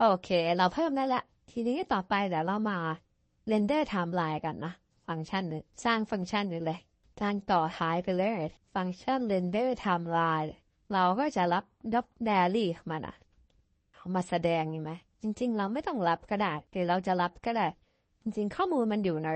โอเค เราเพิ่มได้ละ ทีนี้ต่อไปเดี๋ยวเรามา render timeline กันนะ ฟังก์ชันหนึ่งสร้างฟังก์ชันหนึ่งเลยสร้างต่อท้ายไปเลย ฟังก์ชัน render timeline เราก็จะรับ dot daily มานะเอามาแสดงเห็นไหมจริง ๆ เราไม่ต้องรับก็ได้หรือเราจะรับก็ได้ จริง ๆ ข้อมูลมันอยู่ใน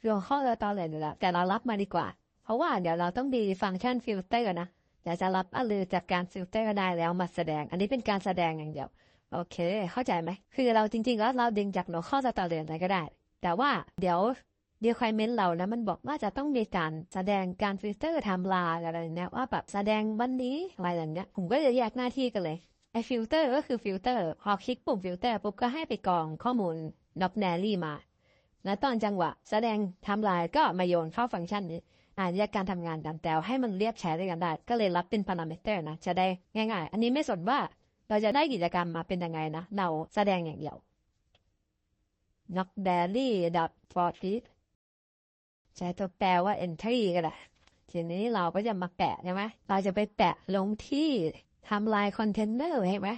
เรื่องข้อเราตอนเลยอยู่แล้วแต่เรารับมาดีกว่า เพราะว่าเดี๋ยวเราต้องดีฟังก์ชันฟิลเตอร์นะเดี๋ยวจะรับอะไรจากการฟิลเตอร์ได้แล้วมาแสดง อันนี้เป็นการแสดงอย่างเดียว โอเค เข้าใจไหม คือเราจริงๆ แล้วเราดึงจากหัวข้อสตอรี่อะไรก็ได้ แต่ว่าเดี๋ยวเดียวคอยเมนเรานะมันบอกว่าจะต้องมีการแสดงการฟิลเตอร์ไทม์ไลน์อะไรเนี่ยว่าแบบแสดงวันนี้อะไรอย่างเงี้ย ผมก็จะแยกหน้าที่กันเลยไอ้ฟิลเตอร์ก็คือฟิลเตอร์พอคลิกปุ่มฟิลเตอร์ปุ๊บก็ให้ไปกรองข้อมูลด็อบแนรี่มา แล้วตอนจังหวะแสดงไทม์ไลน์ก็มาโยนเข้าฟังก์ชันนี้อ่านแยกการทำงานกันแต่ให้มันเรียกแชร์ด้วยกันได้ ก็เลยรับเป็นพารามิเตอร์นะ จะได้ง่าย ๆ อันนี้ไม่สนว่า เราจะได้กิจกรรมมาเป็นยังไงนะ เราแสดงอย่างเดียว knock daily dot for it ใช้ตัวแปลว่า entry ก็ได้ทีนี้เราก็จะมาแปะใช่ไหมเราจะไปแปะลงที่ทำลายคอนเทนเนอร์เห็นไหม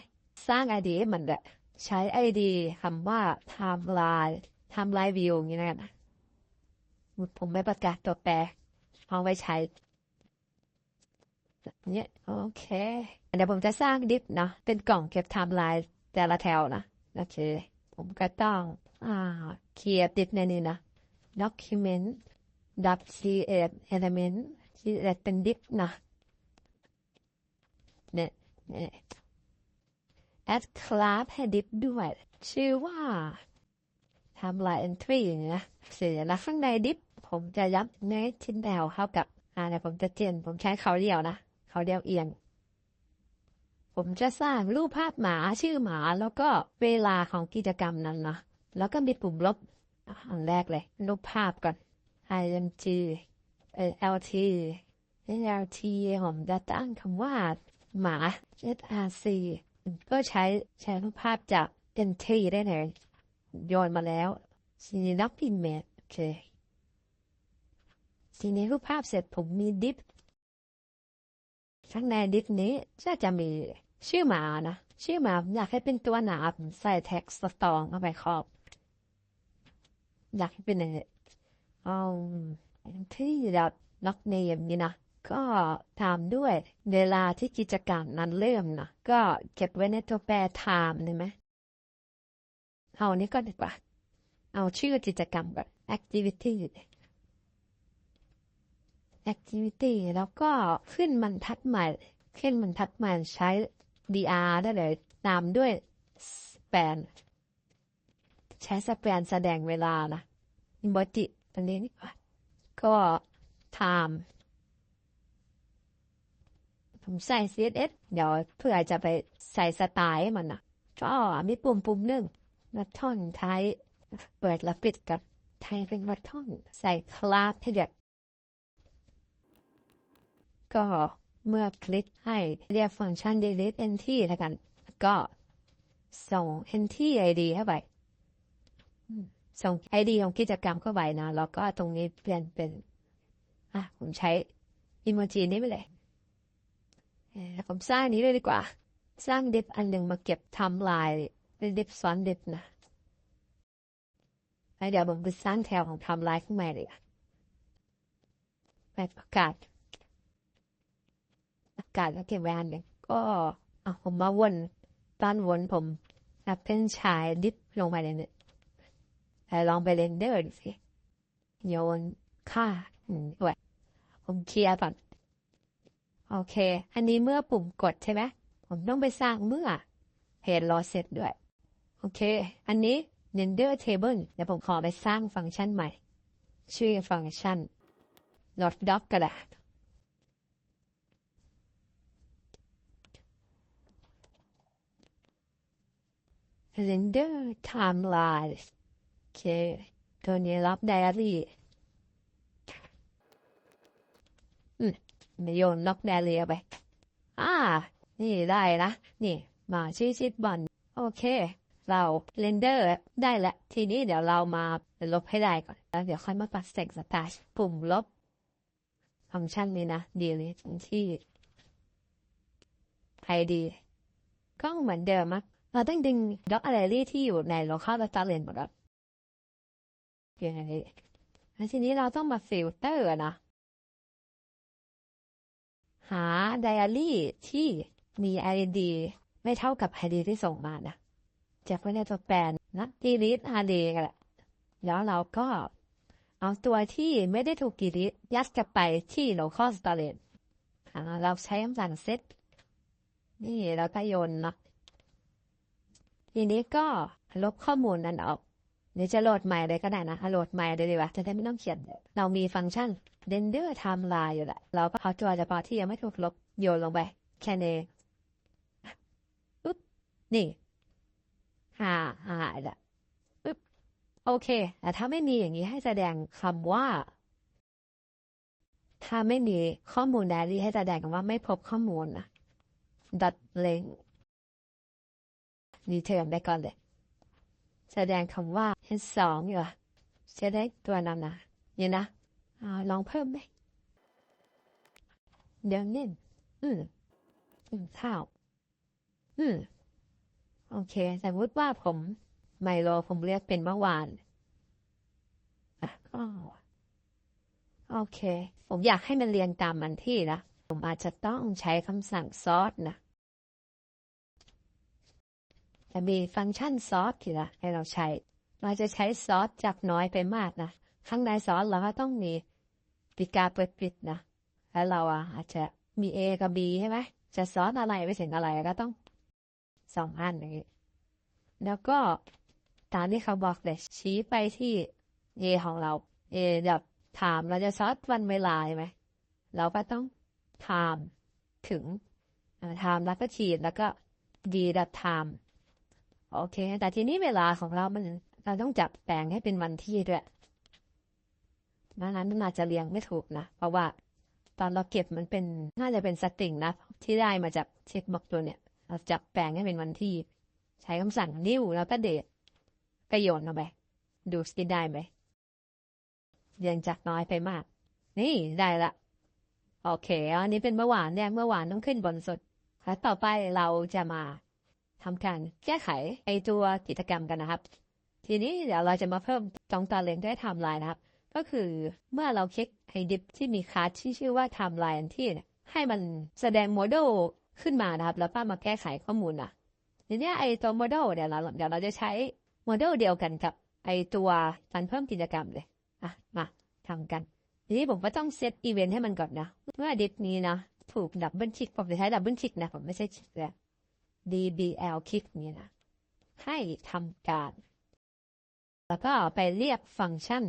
สร้าง ID ให้มันด้วยใช้ ID คำว่า timeline timeline view อย่างนี้นะผมไม่ประกาศตัวแปรเอาไว้ใช้ เนี่ยโอเค เดี๋ยวผมจะสร้างดิฟนะ เป็นกล่องเก็บไทม์ไลน์แต่ละแถวนะ โอเค ผมก็ต้องอ่าเขียนดิฟในนี้นะ document dot create element create เป็นดิฟนะเนี่ยเนี่ย add class ให้ดิฟด้วย ชื่อว่า timeline entry อย่างนี้นะเสร็จแล้วข้างในดิฟผมจะยับในชิ้นแถวเข้ากับอ่าเดี๋ยวผมจะเจียนผมใช้เขาเดียวนะ เขาเดียวเอียงผมจะสร้างรูปภาพหมาชื่อหมาแล้วก็เวลาของกิจกรรมนั้นนะแล้วก็มีปุ่มลบอันแรกเลยลบภาพก่อน img เอ lt lt ผมจะตั้งคำว่าหมา src ก็ใช้ใช้รูปภาพจาก N T ได้เลยโยนมาแล้วทีนี้นับพิมพ์เมทโอเคทีนี้รูปภาพเสร็จผมมีดิฟ ข้างในดิฟนี้จะจะมีชื่อหมานะ ชื่อหมาอยากให้เป็นตัวหนาใส่แท็กสตองเข้าไปครอบ อยากให้เป็นอะไรเอที่แบบล็อกเนมนี่นะก็ตามด้วยเวลาที่กิจกรรมนั้นเริ่มนะก็เก็บไว้ในตัวแปร time ได้ไหมเอานนี้ก็ดีกว่า เอาชื่อกิจกรรมก่อน activity activity แล้วก็ขึ้นบรรทัดใหม่ขึ้นบรรทัดใหม่ใช้ dr ได้เลย ตามด้วย span ใช้สแปนแสดงเวลานะอิมบจิอันนี้นี่ก็ time ผมใส่ CSS เดี๋ยวเพื่อจะไปใส่สไตล์ให้มันนะก็มีปุ่มปุ่มหนึ่งวัดท่อนไทยเปิดและปิดกับไทยเป็นวัดท่อน ใส่คลาสให้เด็ก ก็เมื่อคลิกให้เรียกฟังก์ชัน delete entry แล้วกัน ก็ส่ง entry id เข้าไปส่ง id ของกิจกรรมเข้าไปนะ แล้วก็ตรงนี้เปลี่ยนเป็น อะ ผมใช้อิโมจินี้ไปเลยผมสร้างนี้เลยดีกว่า สร้างดิฟอันหนึ่งมาเก็บทม์ไลน์เป็นดิฟซ้อนดิฟนะแล้วเดี๋ยวผมไปสร้างแถวของทม์ไลน์ขึ้นมาเลยอะไปประกาศ กาศแล้วเก็บไว้อันหนึ่งก็อะผมมาวนตอนวนผมจะเป็นชายดิฟลงไปเลยเนี่ยลองไปเรนเดอร์ดูสิโยนค่าอืมด้วยผมเคลียร์ก่อนโอเค อันนี้เมื่อปุ่มกดใช่ไหมผมต้องไปสร้างเมื่อเหตุรอเสร็จด้วย โอเค อันนี้ render table เดี๋ยวผมขอไปสร้างฟังก์ชันใหม่ ชื่อฟังก์ชัน not doc ก็ ได้ render timeline โอเค ตัวนี้รับ diary อืมไม่โยนล็อก diary เอาไป อ่า นี่ได้นะ นี่ มาชื่อชิดบอลโอเค เราเรนเดอร์ได้แล้วทีนี้เดี๋ยวเรามาลบให้ได้ก่อน แล้วเดี๋ยวค่อยมาปัดเสกสตาร์ปุ่มลบฟังก์ชันนี้นะ delete ที่ ID ก็เหมือนเดิมอะ เราต้องดึงด็อกอะไรที่อยู่ในโลคอลสตาร์เลนหมดแล้วยังไงแล้วทีนี้เราต้องมาฟิลเตอร์นะ หาไดอารี่ที่มี ID ไม่เท่ากับ ID ที่ส่งมานะจะไว้ในตัวแปรนะ delete ID กันแหละแล้วเราก็เอาตัวที่ไม่ได้ถูก delete ยัดกลับไปที่ local storage อ่าเราใช้คำสั่ง set นี่แล้วก็โยนนะ ทีนี้ก็ลบข้อมูลนั้นออกเดี๋ยวจะโหลดใหม่เลยก็ได้นะโหลดใหม่เลยดีกว่าจะได้ไม่ต้องเขียน เรามีฟังก์ชัน render timeline อยู่แหละเราก็เอาตัวเฉพาะที่ยังไม่ถูกลบโยนลงไป แค่นี้อุ๊บนี่หาหาละอุ๊บโอเคแต่ถ้าไม่มีอย่างนี้ให้แสดงคำว่า ถ้าไม่มีข้อมูลไดอารี่ให้แสดงว่าไม่พบข้อมูลนะ dot link รีเทิร์นไปก่อนเลย แสดงคำว่า h สองอยู่อะจะได้ตัวนำนะเนี่ยนะอลองเพิ่มไหมเดี๋ยวนี่อืมอืมข้าวอืมโอเคสมมติว่าผมไมโลผมเรียกเป็นเมื่อวานอะก็โอเค ผมอยากให้มันเรียงตามมันที่นะ ผมอาจจะต้องใช้คำสั่งซอสนะ จะมีฟังก์ชันซอสที่ละให้เราใช้ เราจะใช้ซอสจากน้อยไปมากนะข้างในซอสเราก็ต้องมีปิดกาเปิดปิดนะแล้วเราอะอาจจะมี A กับ B ใช่ไหมจะซอสอะไรไปถึงอะไรก็ต้องสองอันอย่างนี้แล้วก็ตามที่เขาบอกเลยชี้ไปที่ A ของเรา A แบบถามเราจะซอสวันเวลาใช่ไหมเราก็ต้องถามถึงถามแล้วก็ฉีดแล้วก็ D ดับ time โอเค แต่ทีนี้เวลาของเรามันเราต้องจับแปลงให้เป็นวันที่ด้วยดังนั้นมันอาจจะเรียงไม่ถูกนะ เพราะว่าตอนเราเก็บมันเป็นน่าจะเป็นสตริงนะ ที่ได้มาจากเช็คบอกตัวเนี่ย เราจับแปลงให้เป็นวันที่ ใช้คำสั่งนิ้วแล้วก็เดทก็โยนลงไป ดูสกินได้ไหมเรียงจากน้อยไปมาก นี่ได้ละ โอเค อันนี้เป็นเมื่อวานเนี่ย เมื่อวานต้องขึ้นบนสุดแล้วต่อไปเราจะมา ทำการแก้ไขไอตัวกิจกรรมกันนะครับ ทีนี้เดี๋ยวเราจะมาเพิ่มจองตาเลนด้วยไทม์ไลน์นะครับ ก็คือเมื่อเราคลิกไอดิฟที่มีคลาสที่ชื่อว่าไทม์ไลน์ที่เนี่ยให้มันแสดงโมเดลขึ้นมานะครับ แล้วป้ามาแก้ไขข้อมูลนะทีนี้ไอตัวโมเดลเดี๋ยวเราเดี๋ยวเราจะใช้โมเดลเดียวกันกับไอตัวการเพิ่มกิจกรรมเลยอะมาทำกันทีนี้ผมก็ต้องเซตอีเวนต์ให้มันก่อนนะ เมื่อดิฟนี้นะ ถูกดับเบิลคลิกผมจะใช้ดับเบิลคลิกนะ ผมไม่ใช่คลิกเลย dbl คลิกนี้นะให้ทำการ แล้วก็ไปเรียกฟังก์ชัน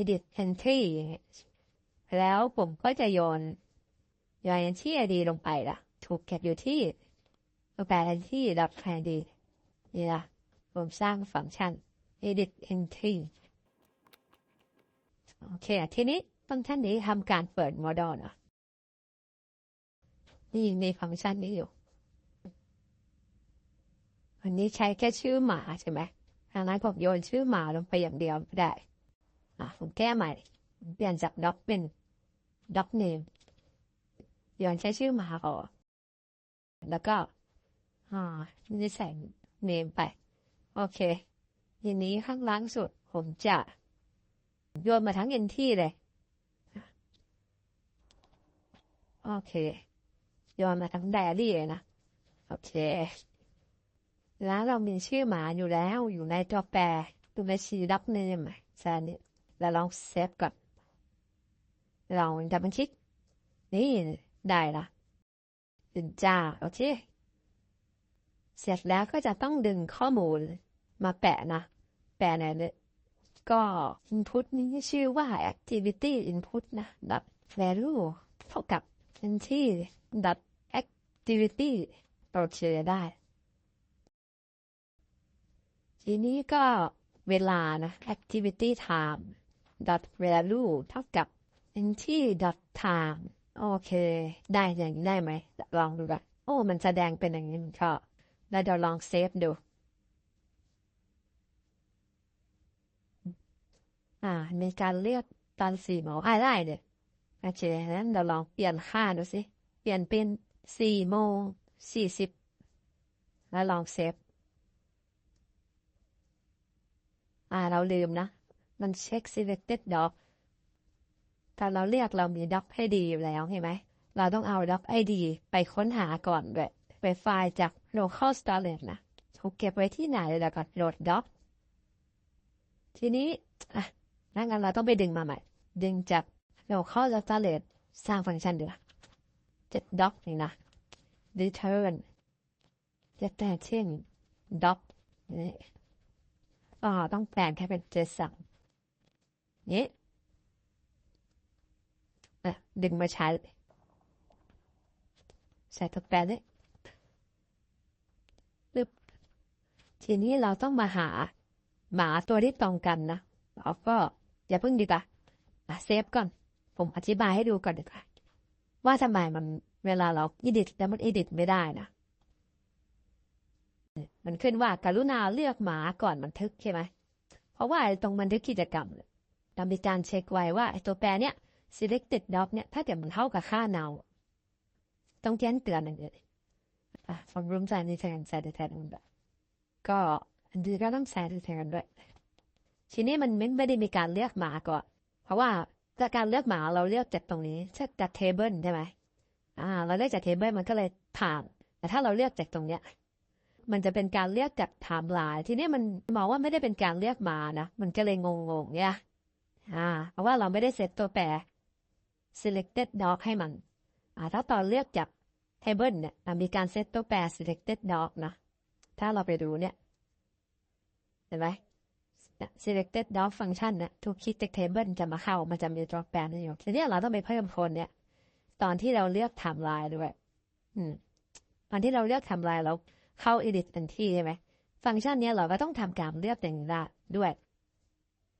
edit entry แล้วผมก็จะโยนโยนที่ id ลงไปละถูกเก็บอยู่ที่แปลที่ dot id นี่ละผมสร้างฟังก์ชัน edit entry โอเค ทีนี้ฟังก์ชันนี้ทำการเปิดโมด e นะนี่มีฟังก์ชันนี้อยู่ อันนี้ใช้แค่ชื่อหมาใช่ไหมทางนั้นผมโยนชื่อหมาลงไปอย่างเดียวไม่ได้ อะผมแก้ใหม่ เปลี่ยนจากด็อกเป็นด็อกเนมโยนใช้ชื่อหมาก่อนแล้วก็อ่านี่ใส่เนมไป โอเคทีนี้ข้างล่างสุด ผมจะโยนมาทั้งเอ็นที่เลย โอเค โยนมาทั้งไดอารี่เลยนะ โอเค แล้วเรามีชื่อหมาอยู่แล้วอยู่ในตัวแปรตัวในชีรับเนมแซนนี่แล้วลองเซฟก่อนลองดับบันชิกนี่ได้ละดึงจ้าโอเคเสร็จแล้วก็จะต้องดึงข้อมูลมาแปะนะ แปะในนี้ก็ input นี้ชื่อว่า activity input นะ dot value เท่ากับ entry dot activity เราเชื่อได้ ทีนี้ก็เวลานะ activity time dot value เท่ากับ entry dot time โอเค ได้อย่างนี้ได้ไหม ลองดูกันโอ้ มันแสดงเป็นอย่างนี้มันก็แล้วเดี๋ยวลองเซฟดู อ่า มีการเลือกตอนสี่โมงอ่าได้เลยโอเคนั้นเราลองเปลี่ยนค่าดูสิ เปลี่ยนเป็นสี่โมงสี่สิบแล้วลองเซฟ อ่า เราลืมนะ มันเช็ค selected doc ถ้าเราเรียกเรามี doc ให้ดีอยู่แล้วเห็นไหม เราต้องเอา doc id ไปค้นหาก่อนด้วยไปไฟล์จาก local storage นะถูกเก็บไว้ที่ไหนแล้วก็โหลด doc ทีนี้อะงั้นเราต้องไปดึงมาใหม่ ดึงจาก local storage สร้างฟังก์ชันเดือเจ็ด doc นี่นะ return จะแต่เช่น doc นี่ อ๋อต้องแปลงแค่เป็น JSON นี่อะดึงมาใช้ใส่ตัวแปรเลยปึ๊บทีนี้เราต้องมาหาหมาตัวที่ตรงกันนะเราก็อย่าเพิ่งดีกว่าอะเซฟก่อน ผมอธิบายให้ดูก่อนดีกว่าว่าทำไมมันเวลาเราอิดิทแล้วมันอิดิทไม่ได้นะ มันขึ้นว่าการุณาเลือกหมาก่อนบันทึกใช่ไหม เพราะว่าตรงบันทึกกิจกรรมเนี่ยเรามีการเช็คไว้ว่าตัวแปรเนี่ย selected doc เนี่ยถ้าเกิดมันเท่ากับค่า now ต้องแจ้งเตือนอย่างเดียวอะฟังรูมใจในแทนใส่แทนมันแบบก็อันนี้ก็ต้องใส่แทนด้วย ทีนี้มันไม่ได้มีการเลือกหมาก่อน เพราะว่าจากการเลือกหมาเราเลือกจากตรงนี้เช่นจาก table ใช่ไหมอ่า เราเลือกจาก table มันก็เลยผ่าน แต่ถ้าเราเลือกจากตรงเนี้ย มันจะเป็นการเลือกจากไทม์ไลน์ทีนี้มันมองว่าไม่ได้เป็นการเลือกมานะ มันก็เลยงงๆเนี่ยอ่าเพราะว่าเราไม่ได้เซตตัวแปร selected doc ให้มันอ่าถ้าตอนเลือกจาก table เนี่ยมีการเซตตัวแปร selected doc นะ ถ้าเราไปดูเนี่ย เห็นไหม selected doc function เนี่ยทุกคลิกจาก table จะมาเข้า มันจะมีตัวแปรนี่อยู่ทีนี้เราต้องไปเพิ่มคนเนี่ย ตอนที่เราเลือกไทม์ไลน์ด้วย อืมตอนที่เราเลือกไทม์ไลน์เรา เข้า edit ทันทีใช่ไหมฟังก์ชันนี้เราก็ต้องทำการเลือกอย่งได้ด้วย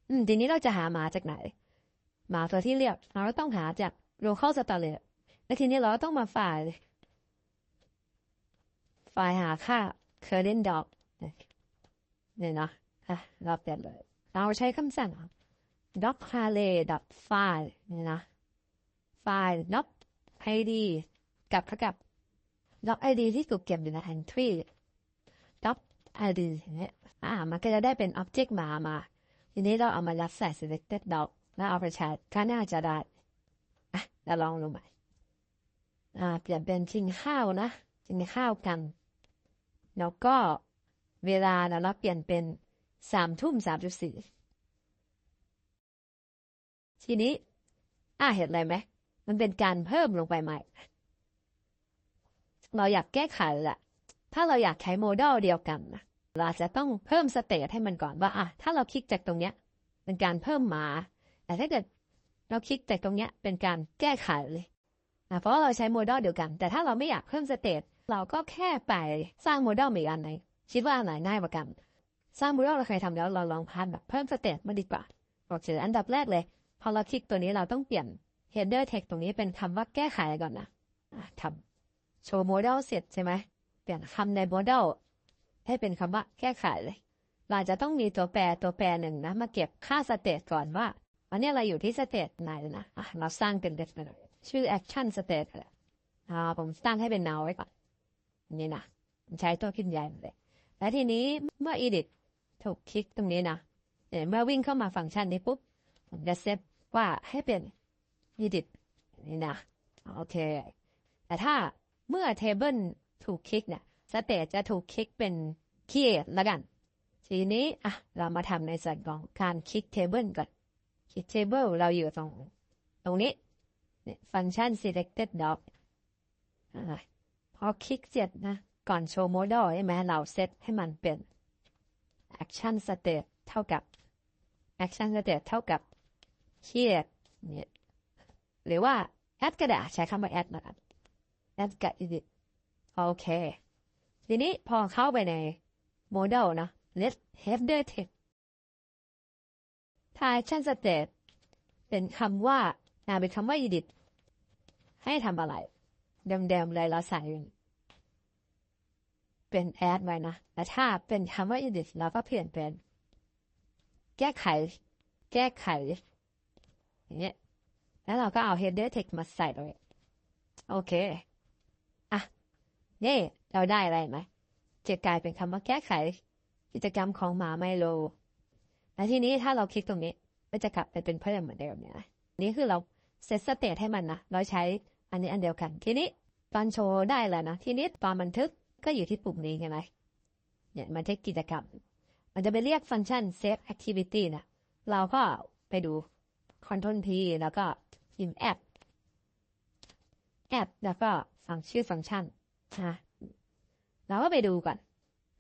อืม ทีนี้เราจะหาหมาจากไหน หมาตัวที่เลือกเราต้องหาจาก local storage และทีนี้เราต้องมาไฟล์ไฟล์หาค่า current dog เนี่ยเนาะอะเราเปลี่ยนเลย เราใช้คำสั่ง doc array dot file เนี่ยนะไฟล์ doc id กับเท่ากับ doc id ที่ถูกเก็บอยู่ใน entry doc id เนี่ยอ่ามันก็จะได้เป็น object มามา ทีนี้เราเอามายัดใส่ selected doc แล้วเอาไปใช้ก็น่าจะได้อะเราลองดูใหม่อ่าเปลี่ยนเป็นกินข้าวนะกินข้าวกัน แล้วก็เวลาเราเปลี่ยนเป็นสามทุ่มสามจุดสี่ทีนี้ อ่าเห็นอะไรไหม มันเป็นการเพิ่มลงไปใหม่ เราอยากแก้ไขแหละ ถ้าเราอยากใช้โมเดลเดียวกันนะเราจะต้องเพิ่มสเตตให้มันก่อนว่าอะถ้าเราคลิกจากตรงเนี้ยเป็นการเพิ่มมา แต่ถ้าเกิดเราคลิกจากตรงเนี้ยเป็นการแก้ไขเลยนะเพราะว่าเราใช้โมเดลเดียวกัน แต่ถ้าเราไม่อยากเพิ่มสเตตเราก็แค่ไปสร้างโมเดลอีกอันไหนคิดว่าอันไหนง่ายกว่ากัน สร้างโมเดลเราเคยทำแล้วเราลองพันแบบเพิ่มสเตตมาดีกว่าโอเคอันดับแรกเลย พอเราคลิกตัวนี้เราต้องเปลี่ยน header text ตรงนี้เป็นคำว่าแก้ไขก่อนนะอะทำ โชว์โมเดลเสร็จใช่ไหมเปลี่ยนคำในโมเดลให้เป็นคำว่าแก้ไขเลยเราจะต้องมีตัวแปรตัวแปรหนึ่งนะ มาเก็บค่าสเตตก่อนว่าวันนี้เราอยู่ที่สเตตไหนนะะเราสร้างเป็นเด็ดไปเลยชื่อ action state เลยอ่าผมตั้งให้เป็น now ไว้ก่อน นี่นะใช้ตัวขึ้นใหญ่เลย และทีนี้เมื่อ edit ถูกคลิกตรงนี้นะเนี่ยเมื่อวิ่งเข้ามาฟังก์ชันนี้ปุ๊บ ผมจะเซตว่าให้เป็น edit นี่นะ โอเค แต่ถ้า เมื่อ table ถูกคลิกเนี่ยสเตตจะถูกคลิกเป็น create ล้วกัน ทีนี้อะเรามาทำในส่วนของการคลิก table ก่อนคลิก table เราอยู่ตรงตรงนี้เนี่ยฟังก์ชัน selected doc พอคลิกเสร็จนะ ก่อนโชว์โมเดลใช่ไหมเราเซตให้มันเป็น action state เท่ากับ action state เท่ากับ create เนี่ยหรือว่า add ก็ได้ใช้คำว่า add นะครับ add กับ edit โอเค ทีนี้พอเข้าไปในโมเดลนะ let header text ถ้า action state เป็นคำว่าอ่าเป็นคำว่า edit ให้ทำอะไรเดิมๆเลยเราใส่เป็น add ไว้นะแต่ถ้าเป็นคำว่า edit เราก็เปลี่ยนเป็น แก้ไข แก้ไข อย่างเงี้ย แล้วเราก็เอา header text มาใส่เลย โอเค นี่เราได้อะไรไหมจะกลายเป็นคำว่าแก้ไข กิจกรรมของหมาไมโล แล้วทีนี้ถ้าเราคลิกตรงนี้ก็จะกลับไปเป็นเพิ่มเหมือนเดิมเนี่ยนะนี่คือเราเซตสเตทให้มันนะเราใช้อันนี้อันเดียวกัน ทีนี้ตอนโชว์ได้แล้วนะ ทีนี้ตอนบันทึกก็อยู่ที่ปุ่มนี้ไงไหมเนี่ยบันทึกกิจกรรม มันจะไปเรียกฟังก์ชัน save activity นะเราก็ไปดู control P แล้วก็พิมพ์ app app แล้วก็ฟังชื่อฟังก์ชัน นะเราก็ไปดูก่อน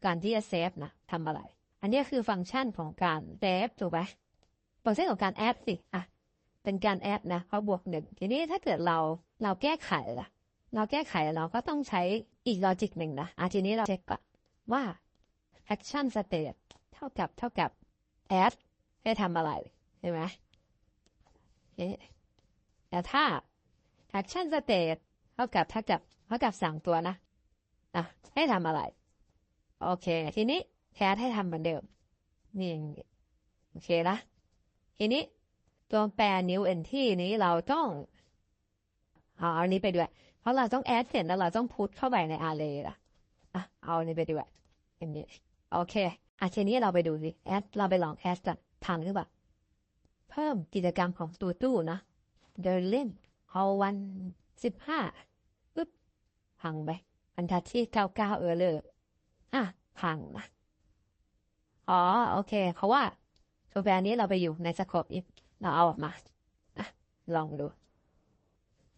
การที่จะเซฟนะทำอะไร อันนี้คือฟังก์ชันของการเซฟถูกไหมฟังก์ชันของการแอดสิอะเป็นการแอดนะเพราะบวกหนึ่งทีนี้ถ้าเกิดเราเราแก้ไขล่ะ เราแก้ไขเราก็ต้องใช้อีกลอจิกหนึ่งนะอะทีนี้เราเช็คก่อนว่า action state เท่ากับเท่ากับ add ให้ทำอะไรเห็นไหมเอ๊ะแต่ถ้า action state เท่ากับเท่ากับ เท่ากับสั่งตัวนะอะให้ทำอะไร โอเค ทีนี้แคสให้ทำเหมือนเดิม นี่ โอเคนะทีนี้ตัวแปรนิ้วเอนที่นี้เราต้องเอาอันนี้ไปด้วย เพราะเราต้องแอดเสร็จแล้วเราต้องพุทเข้าไปในอาร์เรย์ละอะเอาอันนี้ไปด้วยอันนี้โอเคอะทีนี้เราไปดูสิแอดเราไปลองแอดกันทันหรือเปล่า เพิ่มกิจกรรมของตัวตู้นะ เดินเล่นเอาวันสิบห้า พังไปบรรทัดที่เก้าเก้าเออเลยอะพังนะอ๋อโอเค เพราะว่าตัวแปรนี้เราไปอยู่ในสโคปอีกเราเอาออกมาอะลองดู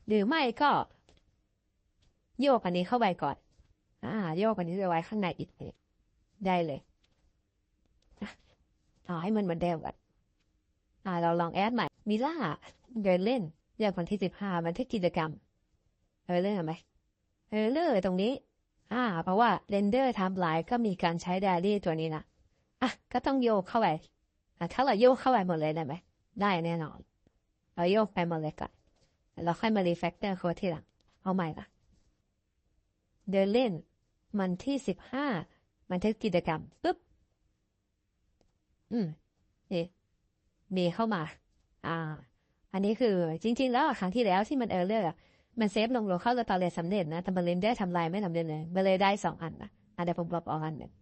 หรือไม่ก็ โยกอันนี้เข้าไปก่อน อ่า โยกอันนี้ไปไว้ข้างในอีกเนี่ยได้เลยเอาให้มันเหมือนเดิมก่อนอ่า เราลองแอดใหม่มิล่าเดินเล่นเรียกวันที่สิบห้ามันที่กิจกรรมเออเรื่อไหม เออเรื่อตรงนี้ อ่า เพราะว่าเรนเดอร์ทม์ไลน์ก็มีการใช้ไดอารี่ตัวนี้นะอะก็ต้องโยกเข้าไปอะถ้าเราโยกเข้าไปหมดเลยได้ไหมได้แน่นอน เราโยกไปหมดเลยก่อนแล้วค่อยมารีแฟกเตอร์โค้ดทีหลัง เอาใหม่ละเดินเล่น มันที่สิบห้ามันทึกกิจกรรมปุ๊บ อืมนี่มีเข้ามา อ่า อันนี้คือจริง ๆ แล้วครั้งที่แล้วที่มันเออเลอร์ มันเซฟลงลงเข้าสตอเรจสำเร็จนะแต่มันเรนเดอร์ทำลายไม่ทำเร็จเลยมันเลยได้สองอันนะอะเดี๋ยวผมลบออกอันหนึ่ง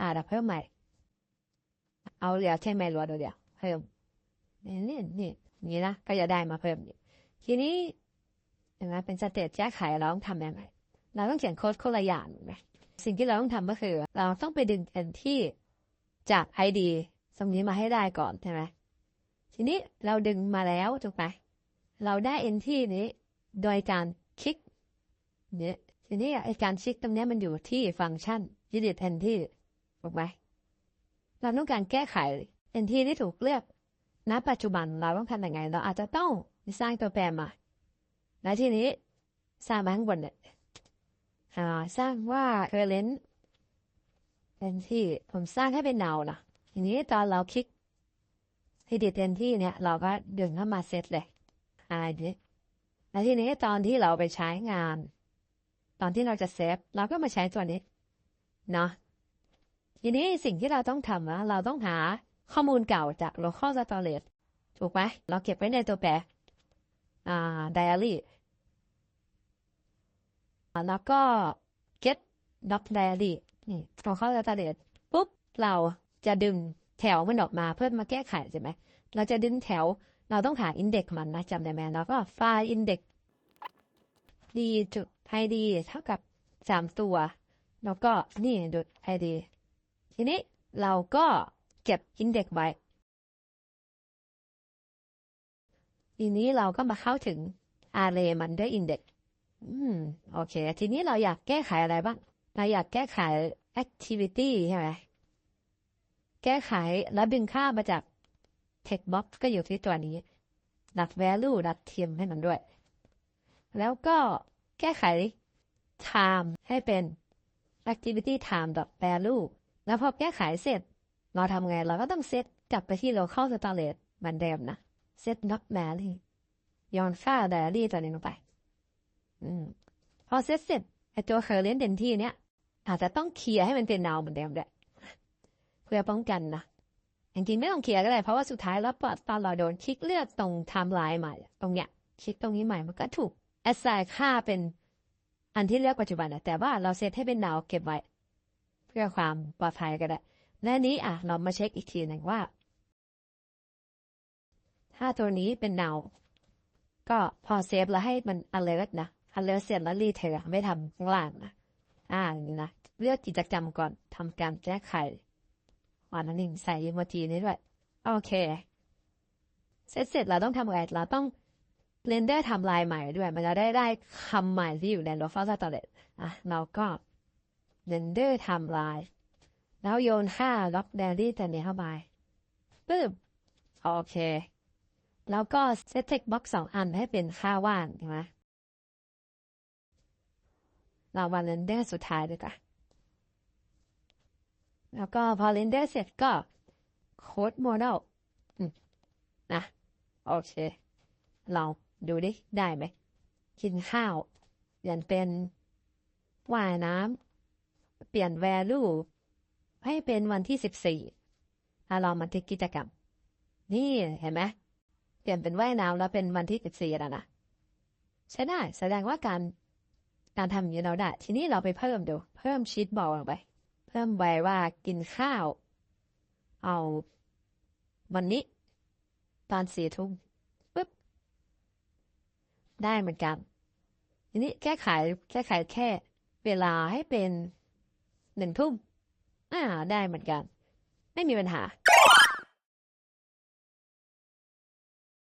อ่าเดี๋ยวเพิ่มใหม่ เอาเดี๋ยวใช่ไหมรัวเดี๋ยวเพิ่มนี่นี่นี่นี่นะก็จะได้มาเพิ่มทีนี้เห็นไหมเป็นสเตจแก้ไขเราต้องทำยังไงเราต้องเขียนโค้ดคนละอย่างไหมสิ่งที่เราต้องทำก็คือ เราต้องไปดึงแอนที่จาก ID ตรงนี้มาให้ได้ก่อนใช่ไหมทีนี้เราดึงมาแล้วถูกไหม เราได้ entry นี้ โดยการคลิกเนี่ยทีนี้ไอการคลิกตรงนี้มันอยู่ที่ฟังก์ชัน edit entry ถูกไหมเราต้องการแก้ไข entry ที่ถูกเลือกณปัจจุบันเราต้องทำยังไง เราอาจจะต้องสร้างตัวแปรมาและทีนี้สร้างมาข้างบนเนี่ยอ่าสร้างว่า current entry ผมสร้างให้เป็น now นะทีนี้ตอนเราคลิก edit entry เนี่ย เราก็ดึงเข้ามาเซตเลย อ่านี้แล้วทีนี้ตอนที่เราไปใช้งาน ตอนที่เราจะเซฟเราก็มาใช้ตัวนี้เนาะทีนี้สิ่งที่เราต้องทำนะเราต้องหาข้อมูลเก่าจาก local storage ถูกไหมเราเก็บไว้ในตัวแปร อ่า diary แล้วก็ get doc diary นี่ local storage ปุ๊บ เราจะดึงแถวมันออกมาเพื่อมาแก้ไขใช่ไหม เราจะดึงแถว เราต้องหาอินเด็กมันนะจำได้ไหมแล้วก็ไฟล์อินเด็กดีจุดไอดีเท่ากับสามตัว แล้วก็นี่จุดไอดีทีนี้เราก็เก็บอินเด็กไว้ทีนี้เราก็มาเข้าถึง array มันด้วยอินเด็กอืม โอเค ทีนี้เราอยากแก้ไขอะไรบ้าง เราอยากแก้ไข activity ใช่ไหม แก้ไขแล้วดึงค่ามาจาก text box ก็อยู่ที่ตัวนี้ ดัก value ดัก time ให้มันด้วย แล้วก็แก้ไข time ให้เป็น activity time value แล้วพอแก้ไขเสร็จ เราทำไง เราก็ต้องเซตกลับไปที่ local storage เหมือนเดิมนะ set not value ย้อนค่า diary ตัวนี้ลงไป อืม พอเซตเสร็จไอตัว current entity เนี้ยอาจจะต้องเคลียร์ให้มันเป็น now เหมือนเดิมด้วยเพื่อป้องกันนะ จริงๆไม่ต้องเคลียร์ก็ได้เพราะว่าสุดท้ายแล้วตอนเราโดนคลิกเลือกตรงไทม์ไลน์ใหม่ ตรงเนี้ยคลิกตรงนี้ใหม่มันก็ถูก assign ค่าเป็นอันที่เลือกปัจจุบันนะแต่ว่าเราเซตให้เป็น now เก็บไว้ เพื่อความปลอดภัยก็ได้และนี้อะเรามาเช็คอีกทีหนึ่งว่า ถ้าตัวนี้เป็นเนาก็พอเซฟแล้วให้มัน alert นะ alert เสร็จแล้วรีเทอร์ไม่ทำข้างล่างนะอ่าอย่างนี้นะเลือกกิจกรรมก่อนทำการแก้ไข วันนั้นหนึ่งใส่ยีโมจินี้ด้วยโอเคเสร็จเสร็จเราต้องทำอะไรเราต้องเรนเดอร์ทำลายใหม่ด้วย มันจะได้ได้คำใหม่ที่อยู่ใน r a w file ตลอดอะเราก็เรนเดอร์ทำลาย แล้วโยนค่าล็อกแดรี่ตัวนี้เข้าไปปึ๊บโอเค แล้วก็เซตเทคบ็อกสองอันให้เป็นค่าว่างใช่ไหมเราวันเรนเดอร์สุดท้ายด้วยกัน แล้วก็พอเรนเดอร์เสร็จก็โค้ดโมเดลนะโอเค เราดูดิ ได้ไหม กินข้าวเปลี่ยนเป็นว่ายน้ำเปลี่ยน value ให้เป็นวันที่สิบสี่ถ้าเรามาที่กิจกรรม นี่เห็นไหมเปลี่ยนเป็นว่ายน้ำแล้วเป็นวันที่สิบสี่แล้วนะใช่ได้แสดงว่าการการทำอย่างนี้เราได้ ทีนี้เราไปเพิ่มดู เพิ่มชีตบอลลงไป เพิ่มไว้ว่ากินข้าว เอา วันนี้ ตอนสี่ทุ่มปึ๊บ ได้เหมือนกันทีนี้แก้ไขแก้ไขแค่ เวลาให้เป็นหนึ่งทุ่มอ่า ได้เหมือนกัน ไม่มีปัญหา